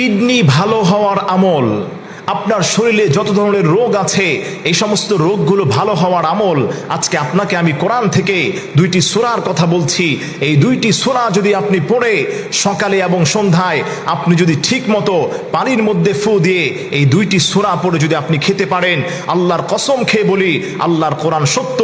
Kidney ভালো হওয়ার আমল। আপনার শরীরে যত ধরনের রোগ আছে, এই সমস্ত রোগগুলো ভালো হওয়ার আমল, আজকে আপনাকে আমি কোরআন থেকে দুইটি সোরার কথা বলছি। এই দুইটি সোরা যদি আপনি পড়ে, সকালে এবং সন্ধ্যায় আপনি যদি ঠিক মতো পানির মধ্যে ফু দিয়ে এই দুইটি সোরা পড়ে যদি আপনি খেতে পারেন, আল্লাহর কসম খেয়ে বলি, আল্লাহর কোরআন সত্য।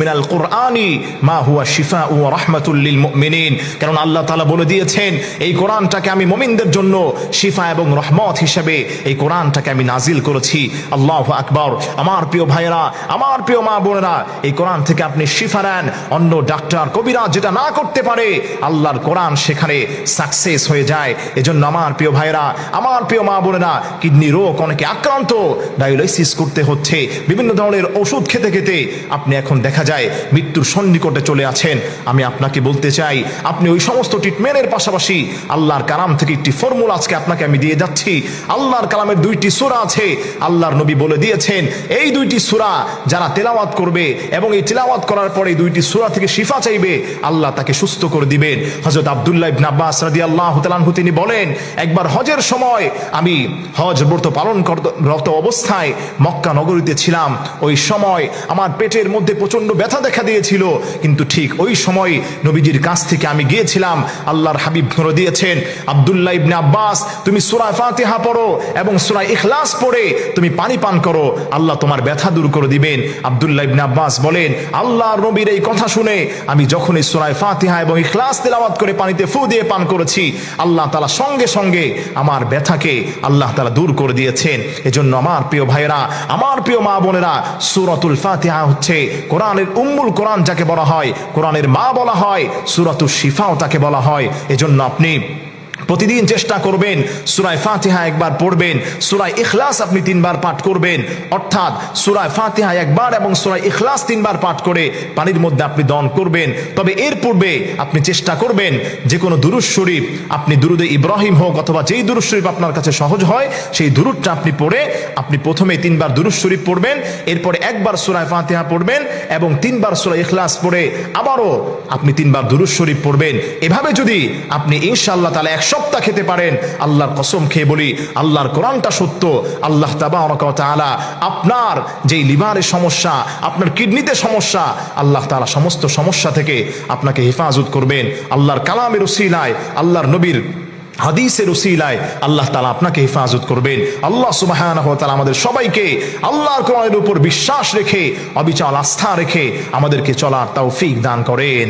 মিনাল কোরআনি মা হুয়া শিফা ও রহমাতুল্লিল মুমিনিন। কারণ আল্লাহ তালা বলে দিয়েছেন, এই কোরআনটাকে আমি মুমিনদের জন্য শিফা এবং রহমত হিসেবে এই কোরআনটাকে আমি নাজিল করেছি। আল্লাহ আকবর। আমার প্রিয় ভাইয়েরা, আমার প্রিয় মা বোনেরা, এই কোরআন থেকে আপনি শিফা নেন। অন্য ডাক্তার, কবিরাজ যেটা না করতে পারে, আল্লাহর কোরআন সেখানে সাকসেস হয়ে যায়। এজন্য আমার প্রিয় ভাইয়েরা, আমার প্রিয় মা বোনেরা, কিডনি রোগ অনেকে আক্রান্ত ডায়ালাইসিস করতে হচ্ছে, বিভিন্ন ধরনের ওষুধ খেতে খেতে আপনি এখন দেখা যায় মৃত্যুর সন্নিকটে চলে আছেন। আমি আপনাকে বলতে চাই, আপনি ওই সমস্ত ট্রিটমেন্টের পাশাপাশি আল্লাহর কালাম থেকে একটি ফর্মুলা আজকে আপনাকে আমি দিয়ে যাচ্ছি। আল্লাহর কালামের দুইটি সূরা আছে, আল্লাহর নবী বলে দিয়েছেন, এই দুইটি সূরা যারা তেলাওয়াত করবে এবং এই তেলাওয়াত করার পরে দুইটি সূরা থেকে শিফা চাইবে, আল্লাহ তাকে সুস্থ করে দিবেন। হযরত আব্দুল্লাহ ইবনে আব্বাস রাদিয়াল্লাহু তাআলা আনহু, তিনি বলেন, একবার হজের সময় আমি হজ ব্রত পালন রত অবস্থায় মক্কা নগরীতে ছিলাম। ওই সময় আমার পেটের মধ্যে প্রচণ্ড ব্যথা দেখা দিয়েছিল, কিন্তু ঠিক ওই সময় নবীজির কাছ থেকে আমি গিয়েছিলাম, আল্লাহর হাবিব ধরে দিয়েছেন, আব্দুল্লাহ ইবনে আব্বাস, তুমি সূরা ফাতিহা পড়ো এবং সূরা ইখলাস পড়ে তুমি পানি পান করো, আল্লাহ তোমার ব্যথা দূর করে দিবেন। আব্দুল্লাহ ইবনে আব্বাস বলেন, আল্লাহর নবীর এই কথা শুনে আমি যখন এই ফাতিহা এবং ইখলাস তেলাওয়াত করে পানিতে ফু দিয়ে পান করেছি, আল্লাহ তাআলা সঙ্গে সঙ্গে আমার ব্যথাকে আল্লাহ তাআলা দূর করে দিয়েছেন। এজন্য আমার প্রিয় ভাইয়েরা, আমার প্রিয় মা বোনেরা, সূরাতুল ফাতিহা হচ্ছে কোরআনের উম্মুল কোরআন যাকে বলা হয়, কোরআনের মা বলা হয় সূরাতুল শিফাও তাকে বলা হয়। এজন্য আপনি প্রতিদিন চেষ্টা করবেন, সুরায় ফাতিহা একবার পড়বেন, সুরায় ইখলাস আপনি তিনবার পাঠ করবেন, অর্থাৎ সুরায় ফাতিহা একবার এবং সুরায় ইখলাস তিনবার পাঠ করে পানির মধ্যে আপনি দন করবেন। তবে এর পূর্বে আপনি চেষ্টা করবেন যে কোনো দুরুদ শরীফ আপনি দুরুদে ইব্রাহিম হোক অথবা যেই দুরুদ শরীফ আপনার কাছে সহজ হয়, সেই দুরুদটা আপনি পড়ে আপনি প্রথমে তিনবার দুরুদ শরীফ পড়বেন, এরপরে একবার সুরায় ফাতিহা পড়বেন এবং তিনবার সুরায় ইখলাস পড়ে আবারও আপনি তিনবার দুরুদ শরীফ পড়বেন। এভাবে যদি আপনি ইনশাআল্লাহ তাহলে এক সপ্তাহ খেতে পারেন। আল্লাহর কসম খেয়ে বলি, আল্লাহর কোরআনটা সত্য। আল্লাহ তালা আপনার যেই লিভারের সমস্যা, আপনার কিডনিতে সমস্যা, আল্লাহ তালা সমস্ত সমস্যা থেকে আপনাকে হেফাজত করবেন। আল্লাহর কালামের উসিলায় আল্লাহর নবীর হাদিসের উসিলায় আল্লাহ তালা আপনাকে হেফাজত করবেন। আল্লাহ সুবাহ আমাদের সবাইকে আল্লাহর কোরআনের উপর বিশ্বাস রেখে, অবিচল আস্থা রেখে আমাদেরকে চলার তাও ফিক দান করেন।